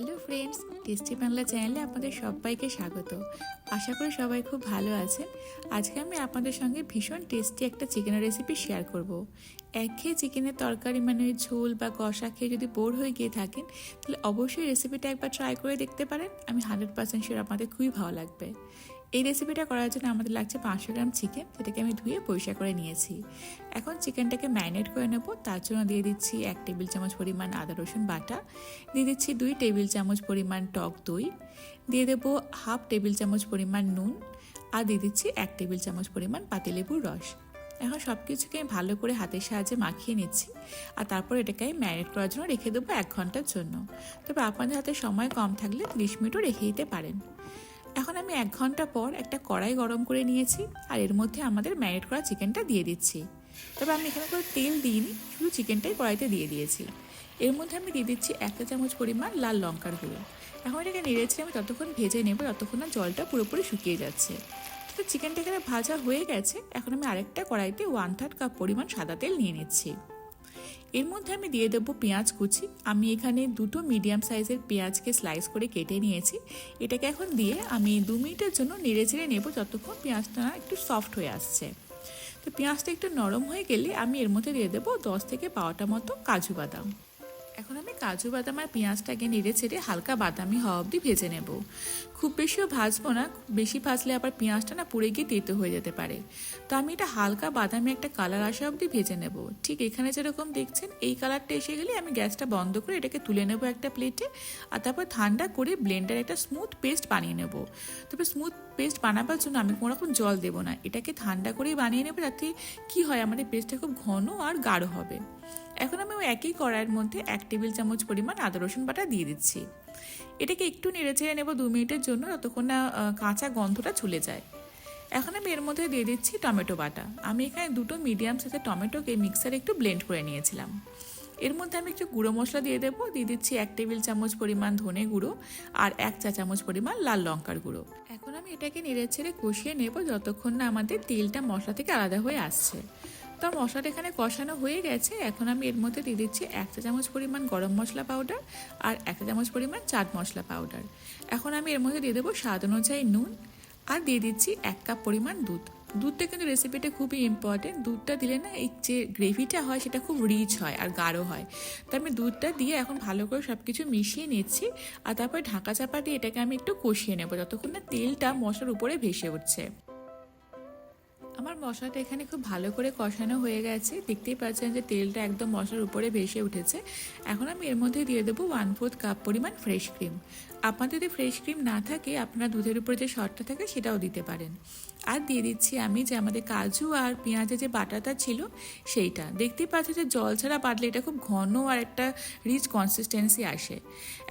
Hello friends, tasty Bangla চ্যানেলে আপনাদের সবাইকে স্বাগত। আশা করি সবাই খুব ভালো আছেন। আজকে আমি আপনাদের সঙ্গে ভীষণ টেস্টি একটা চিকেনের রেসিপি শেয়ার করব। একঘেয়ে চিকেনের তরকারি মানে ওই ঝোল বা কষা খেয়ে যদি বোর হয়ে গিয়ে থাকেন, তাহলে অবশ্যই রেসিপিটা একবার ট্রাই করে দেখতে পারেন। আমি হান্ড্রেড পার্সেন্ট শিওর আপনাদের খুবই ভালো লাগবে। এই রেসিপিটা করার জন্য আমাদের লাগছে পাঁচশো গ্রাম চিকেন যেটাকে আমি ধুয়ে পরিষ্কার করে নিয়েছি। এখন চিকেনটাকে ম্যারিনেট করে নেব। তার জন্য দিয়ে দিচ্ছি এক টেবিল চামচ পরিমাণ আদা, রসুন বাটা। দিয়ে দিচ্ছি দুই টেবিল চামচ পরিমাণ টক দই। দিয়ে দেবো হাফ টেবিল চামচ পরিমাণ নুন। আর দিয়ে দিচ্ছি এক টেবিল চামচ পরিমাণ পাতিলেবুর রস। এখন সব কিছুকে আমি ভালো করে হাতের সাহায্যে মাখিয়ে নিচ্ছি। আর তারপর এটাকে আমি ম্যারিনেট করার জন্য রেখে দেবো এক ঘণ্টার জন্য। তবে আপনাদের হাতে সময় কম থাকলে তিরিশ মিনিটও রেখে দিতে পারেন। এখন আমি এক ঘণ্টা পর একটা কড়াই গরম করে নিয়েছি আর এর মধ্যে আমাদের ম্যারিনেট করা চিকেনটা দিয়ে দিচ্ছি। তবে আমি এখানে করে তেল দিইনি, শুধু চিকেনটাই কড়াইতে দিয়ে দিয়েছি। এর মধ্যে আমি দিয়ে দিচ্ছি একটা চামচ পরিমাণ লাল লঙ্কার গুঁড়ো। এখন এটাকে নেড়েছি আমি ততক্ষণ ভেজে নেব ততক্ষণ না জলটা পুরোপুরি শুকিয়ে যাচ্ছে। তো চিকেনটা এখানে ভাজা হয়ে গেছে, এখন আমি আরেকটা কড়াইতে ওয়ান থার্ড কাপ পরিমাণ সাদা তেল নিয়ে নিচ্ছি। এর মধ্যে আমি দিয়ে দেবো পেঁয়াজ কুচি। আমি এখানে দুটো মিডিয়াম সাইজের পেঁয়াজকে স্লাইস করে কেটে নিয়েছি। এটাকে এখন দিয়ে আমি দু মিনিটের জন্য নেড়ে চেড়ে নেব যতক্ষণ পেঁয়াজটা একটু সফট হয়ে আসছে। তো পেঁয়াজটা একটু নরম হয়ে গেলে আমি এর মধ্যে দিয়ে দেবো দশ থেকে বারোটা মতো কাজু বাদাম। এখন আমি কাজু, বাদাম আর পেঁয়াজটাকে নেড়ে ছেড়ে হালকা বাদামি হওয়া অবধি ভেজে নেব। খুব বেশিও ভাজবো না বেশি ভাজলে আবার পেঁয়াজটা না পুড়ে গিয়ে তেতো হয়ে যেতে পারে। তো আমি এটা হালকা বাদামি একটা কালার আসা অবধি ভেজে নেব। ঠিক এখানে যেরকম দেখছেন, এই কালারটা এসে গেলে আমি গ্যাসটা বন্ধ করে এটাকে তুলে নেব একটা প্লেটে আর তারপর ঠান্ডা করে ব্লেন্ডার একটা স্মুথ পেস্ট বানিয়ে নেব। তবে স্মুথ পেস্ট বানাবার জন্য আমি কোনো রকম জল দেবো না, এটাকে ঠান্ডা করেই বানিয়ে নেব যাতে কি হয়, আমাদের পেস্টটা খুব ঘন আর গাঢ় হবে। এখন আমি ওই একই কড়াইয়ের মধ্যে এক টেবিল চামচ পরিমাণ আদা, রসুন বাটা দিয়ে দিচ্ছি। এটাকে একটু নেড়ে চেড়ে নেব দু মিনিটের জন্য যতক্ষণ না কাঁচা গন্ধটা চলে যায়। এখন আমি এর মধ্যে দিয়ে দিচ্ছি টমেটো বাটা। আমি এখানে দুটো মিডিয়াম সাইজের টমেটোকে মিক্সারে একটু ব্লেন্ড করে নিয়েছিলাম। এর মধ্যে আমি একটু গুঁড়ো মশলা দিয়ে দেবো, দিয়ে দিচ্ছি এক টেবিল চামচ পরিমাণ ধনে গুঁড়ো আর এক চা চামচ পরিমাণ লাল লঙ্কার গুঁড়ো। এখন আমি এটাকে নেড়ে ছেড়ে কষিয়ে নেব যতক্ষণ না আমাদের তেলটা মশলা থেকে আলাদা হয়ে আসছে। তো মশলাটা এখানে কষানো হয়ে গেছে। এখন আমি এর মধ্যে দিয়ে দিচ্ছি এক চা চামচ পরিমাণ গরম মশলা পাউডার আর এক চা চামচ পরিমাণ চাট মশলা পাউডার এখন আমি এর মধ্যে দিয়ে দেবো স্বাদ অনুযায়ী নুন আর দিয়ে দিচ্ছি এক কাপ পরিমাণ দুধ। দুধটা কিন্তু রেসিপিটা খুবই ইম্পর্টেন্ট দুধটা দিলে না এই যে গ্রেভিটা হয় সেটা খুব রিচ হয় আর গাঢ় হয়। তো আমি দুধটা দিয়ে এখন ভালো করে সব কিছু মিশিয়ে নিচ্ছি আর তারপর ঢাকা চাপা দিয়ে এটাকে আমি একটু কষিয়ে নেব যতক্ষণ না তেলটা মশলার উপরে ভেসে উঠছে। আমার মশলাটা এখানে খুব ভালো করে কষানো হয়ে গেছে। দেখতেই পাচ্ছেন যে তেলটা একদম মশলার উপরে ভেসে উঠেছে। এখন আমি এর মধ্যে দিয়ে দেবো ওয়ান ফোর্থ কাপ পরিমাণ ফ্রেশ ক্রিম আপনার যদি ফ্রেশ ক্রিম না থাকে, আপনার দুধের উপরে যে শর্টটা থাকে, সেটাও দিতে পারেন। আর দিয়ে দিচ্ছি আমি যে আমাদের কাজু আর পেঁয়াজের যে বাটাটা ছিল সেইটা। দেখতেই পাচ্ছি যে জল ছাড়া বাটলে এটা খুব ঘন আর একটা রিচ কনসিস্টেন্সি আসে।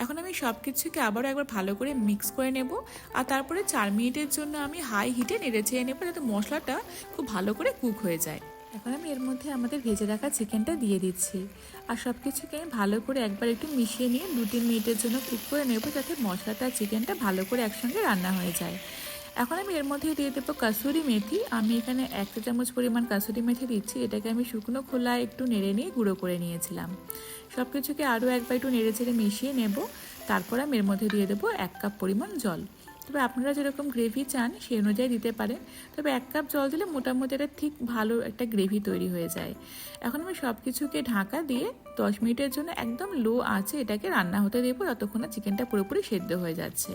এখন আমি সব কিছুকে আবারও একবার ভালো করে মিক্স করে নেব আর তারপরে চার মিনিটের জন্য আমি হাই হিটে নেড়ে চেয়ে নেব যাতে মশলাটা খুব ভালো করে কুক হয়ে যায়। এখন আমি এর মধ্যে আমাদের ভেজে রাখা চিকেনটা দিয়ে দিচ্ছি। আর সব কিছুকে আমি ভালো করে একবার একটু মিশিয়ে নিয়ে দু তিন মিনিটের জন্য কুক করে নেব যাতে মশলাটা চিকেনটা ভালো করে একসঙ্গে রান্না হয়ে যায়। এখন আমি এর মধ্যে দিয়ে দেবো কাসুরি মেথি। আমি এখানে এক চামচ পরিমাণ কাসুরি মেথি দিচ্ছি। এটাকে আমি শুকনো খোলা একটু নেড়ে নিয়ে গুঁড়ো করে নিয়েছিলাম। সব কিছুকে আরও একবার একটু নেড়ে ছেড়ে মিশিয়ে নেব। তারপর আমি এর মধ্যে দিয়ে দেবো এক কাপ পরিমাণ জল। তবে আপনারা যেরকম গ্রেভি চান সেই অনুযায়ী দিতে পারেন। তবে এক কাপ জল দিলে মোটামুটি এটা ঠিক ভালো একটা গ্রেভি তৈরি হয়ে যায়। এখন আমি সব কিছুকে ঢাকা দিয়ে দশ মিনিটের জন্য একদম লো আছে এটাকে রান্না হতে দেবো। ততক্ষণ না চিকেনটা পুরোপুরি সেদ্ধ হয়ে যাচ্ছে।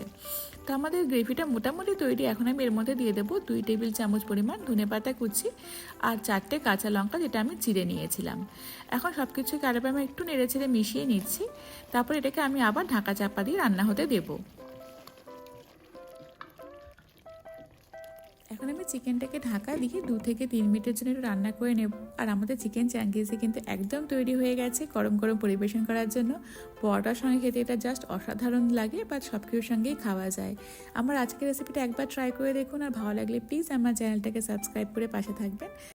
তো আমাদের গ্রেভিটা মোটামুটি তৈরি। এখন আমি এর মধ্যে দিয়ে দেবো দুই টেবিল চামচ পরিমাণ ধনে পাতা কুচি আর চারটে কাঁচা লঙ্কা যেটা আমি চিড়ে নিয়েছিলাম। এখন সব কিছুকে আরেকবার আমি একটু নেড়ে ছেড়ে মিশিয়ে নিচ্ছি। তারপর এটাকে আমি আবার ঢাকা চাপা দিয়ে রান্না হতে দেবো। এখন আমি চিকেনটাকে ঢাকা দিয়ে দু থেকে তিন মিনিটের জন্য একটু রান্না করে নেব। আর আমাদের চিকেন চ্যাঙ্গিসে কিন্তু একদম তৈরি হয়ে গেছে গরম গরম পরিবেশন করার জন্য। পরোটার সঙ্গে খেতে এটা জাস্ট অসাধারণ লাগে বা সব কিছুর সঙ্গেই খাওয়া যায়। আমার আজকের রেসিপিটা একবার ট্রাই করে দেখুন, আর ভালো লাগলে প্লিজ আমার চ্যানেলটাকে সাবস্ক্রাইব করে পাশে থাকবেন।